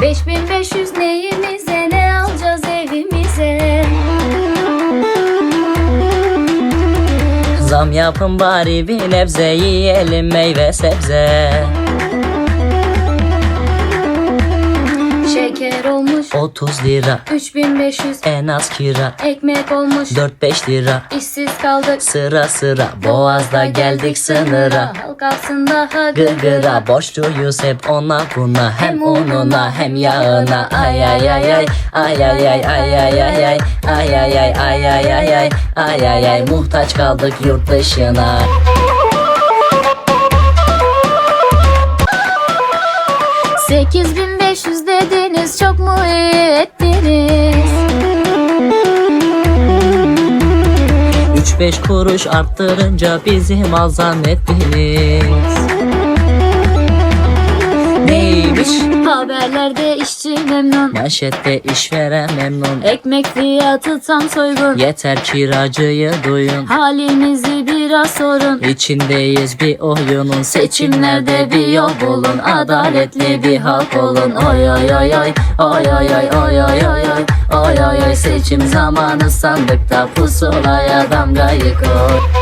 5500 neyimize ne alacağız evimize? Zam yapın bari bir nebze yiyelim meyve sebze Şeker olmuş 30 lira 3500 en az kira Ekmek olmuş 4-5 lira işsiz kaldık Sıra sıra boğazda geldik sınıra Halk alsın daha Gırgıra borçluyuz hep ona buna Hem ununa hem yağına Ay ay ay ay Ay ay ay ay ay ay ay Ay ay ay ay ay ay ay Ay ay ay muhtaç kaldık yurt dışına 8500 dediniz çok mu iyi ettiniz 3-5 kuruş arttırınca bizi mal zannettiniz Haberlerde işçi memnun. Manşette işveren memnun. Ekmek fiyatı tam soygun. Yeter kiracıyı duyun. Halimizi biraz sorun. İçindeyiz bir oyunun. Seçimlerde bir yol bulun. Adaletli bir halk olun. Oy oy oy oy. Oy oy oy oy oy oy oy. Oy oy oy. Seçim zamanı sandıkta Pusulaya damgayı koy